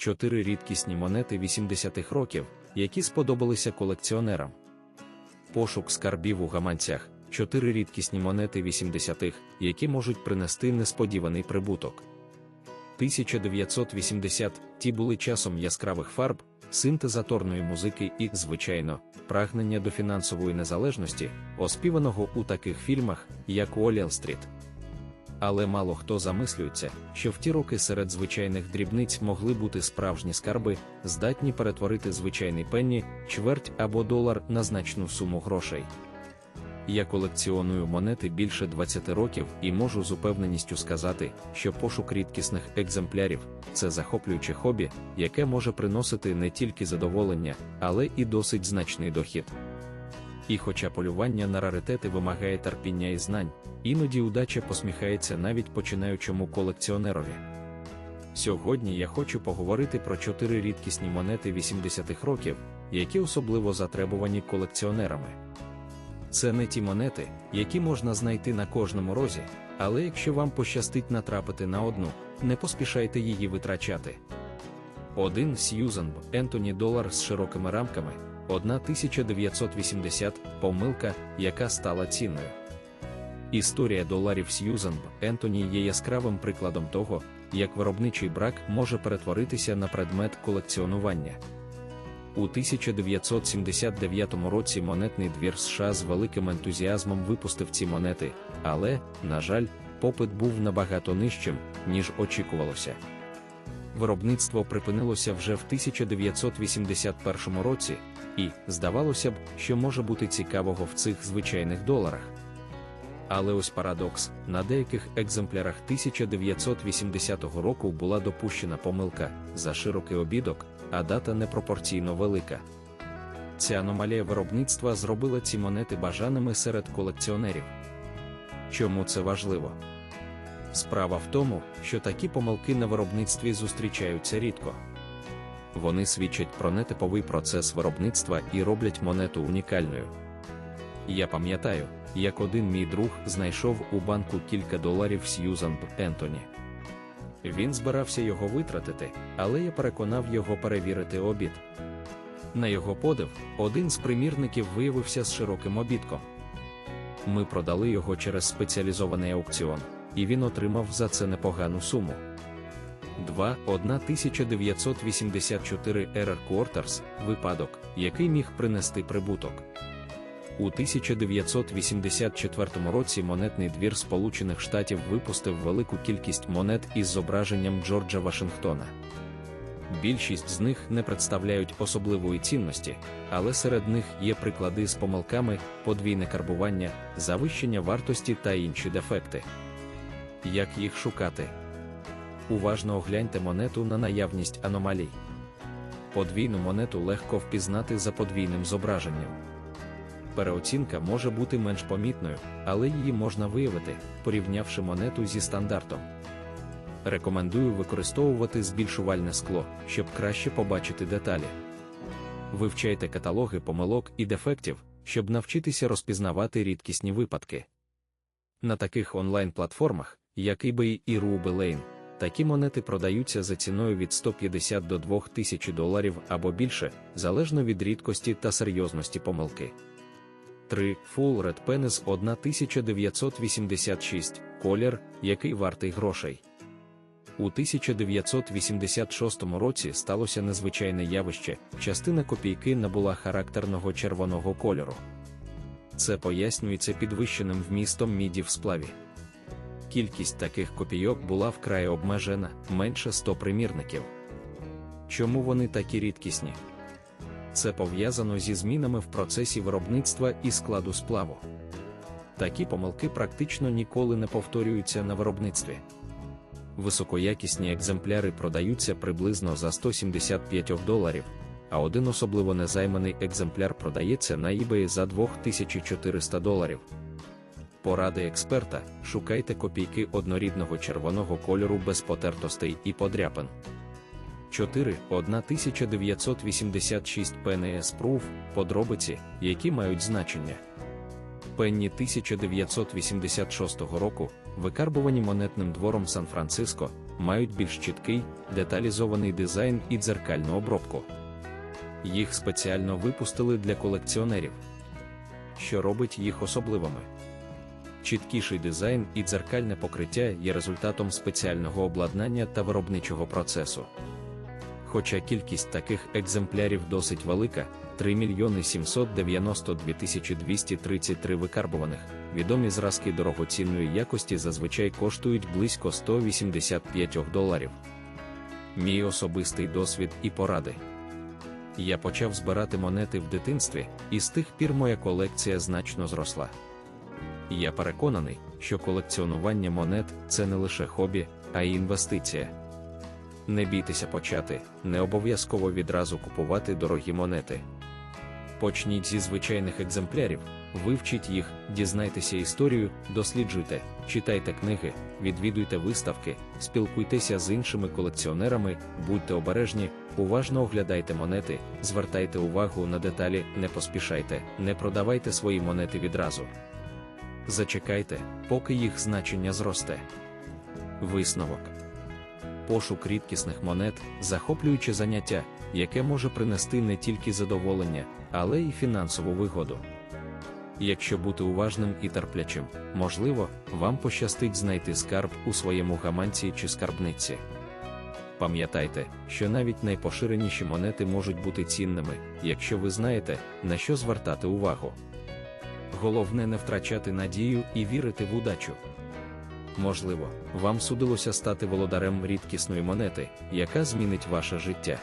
чотири рідкісні монети 80-х років, які сподобалися колекціонерам. Пошук скарбів у гаманцях, чотири рідкісні монети 80-х, які можуть принести несподіваний прибуток. 1980 ті були часом яскравих фарб, синтезаторної музики і, звичайно, прагнення до фінансової незалежності, оспіваного у таких фільмах, як Уолл-стріт. Але мало хто замислюється, що в ті роки серед звичайних дрібниць могли бути справжні скарби, здатні перетворити звичайний пенні, чверть або долар на значну суму грошей. Я колекціоную монети більше 20 років і можу з упевненістю сказати, що пошук рідкісних екземплярів це захоплююче хобі, яке може приносити не тільки задоволення, але і досить значний дохід. І хоча полювання на раритети вимагає терпіння і знань, іноді удача посміхається навіть починаючому колекціонерові. Сьогодні я хочу поговорити про чотири рідкісні монети 80-х років, які особливо затребувані колекціонерами. Це не ті монети, які можна знайти на кожному розі, але якщо вам пощастить натрапити на одну, не поспішайте її витрачати. Один Сьюзан Б. Ентоні долар з широкими рамками, 1980 помилка, яка стала цінною. Історія доларів Сьюзан Б. Ентоні є яскравим прикладом того, як виробничий брак може перетворитися на предмет колекціонування. У 1979 році монетний двір США з великим ентузіазмом випустив ці монети, але, на жаль, попит був набагато нижчим, ніж очікувалося. Виробництво припинилося вже в 1981 році, і, здавалося б, що може бути цікавого в цих звичайних доларах. Але ось парадокс: на деяких екземплярах 1980 року була допущена помилка за широкий обідок, а дата непропорційно велика. Ця аномалія виробництва зробила ці монети бажаними серед колекціонерів. Чому це важливо? Справа в тому, що такі помилки на виробництві зустрічаються рідко. Вони свідчать про нетиповий процес виробництва і роблять монету унікальною. Я пам'ятаю, як один мій друг знайшов у банку кілька доларів Сьюзан Ентоні. Він збирався його витратити, але я переконав його перевірити обід. На його подив, один з примірників виявився з широким обідком. Ми продали його через спеціалізований аукціон, і він отримав за це непогану суму. 2. 1984 Error Quarters – випадок, який міг принести прибуток. У 1984 році монетний двір Сполучених Штатів випустив велику кількість монет із зображенням Джорджа Вашингтона. Більшість з них не представляють особливої цінності, але серед них є приклади з помилками, подвійне карбування, завищення вартості та інші дефекти. Як їх шукати? Уважно огляньте монету на наявність аномалій. Подвійну монету легко впізнати за подвійним зображенням. Переоцінка може бути менш помітною, але її можна виявити, порівнявши монету зі стандартом. Рекомендую використовувати збільшувальне скло, щоб краще побачити деталі. Вивчайте каталоги помилок і дефектів, щоб навчитися розпізнавати рідкісні випадки. На таких онлайн-платформах, як eBay і Ruby Lane, такі монети продаються за ціною від 150 до 2000 доларів або більше, залежно від рідкості та серйозності помилки. 3. Full Red Penis 1986, колір, який вартий грошей. У 1986 році сталося незвичайне явище, частина копійки набула характерного червоного кольору. Це пояснюється підвищеним вмістом міді в сплаві. Кількість таких копійок була вкрай обмежена, менше 100 примірників. Чому вони такі рідкісні? Це пов'язано зі змінами в процесі виробництва і складу сплаву. Такі помилки практично ніколи не повторюються на виробництві. Високоякісні екземпляри продаються приблизно за 175 доларів, а один особливо незайманий екземпляр продається на eBay за 2400 доларів. Поради експерта: шукайте копійки однорідного червоного кольору без потертостей і подряпин. 4. 1986 PNS Proof – подробиці, які мають значення. Пенні 1986 року, викарбувані монетним двором Сан-Франциско, мають більш чіткий, деталізований дизайн і дзеркальну обробку. Їх спеціально випустили для колекціонерів, що робить їх особливими. Чіткіший дизайн і дзеркальне покриття є результатом спеціального обладнання та виробничого процесу. Хоча кількість таких екземплярів досить велика 3 мільйони 792 тисячі 233 викарбуваних, відомі зразки дорогоцінної якості зазвичай коштують близько 185 доларів. Мій особистий досвід і поради. Я почав збирати монети в дитинстві, і з тих пір моя колекція значно зросла. Я переконаний, що колекціонування монет це не лише хобі, а й інвестиція. Не бійтеся почати, не обов'язково відразу купувати дорогі монети. Почніть зі звичайних екземплярів, вивчіть їх, дізнайтеся історію, досліджуйте, читайте книги, відвідуйте виставки, спілкуйтеся з іншими колекціонерами, будьте обережні, уважно оглядайте монети, звертайте увагу на деталі, не поспішайте, не продавайте свої монети відразу. Зачекайте, поки їх значення зросте. Висновок пошук рідкісних монет, захоплююче заняття, яке може принести не тільки задоволення, але й фінансову вигоду. Якщо бути уважним і терплячим, можливо, вам пощастить знайти скарб у своєму гаманці чи скарбниці. Пам'ятайте, що навіть найпоширеніші монети можуть бути цінними, якщо ви знаєте, на що звертати увагу. Головне не втрачати надію і вірити в удачу. Можливо, вам судилося стати володарем рідкісної монети, яка змінить ваше життя.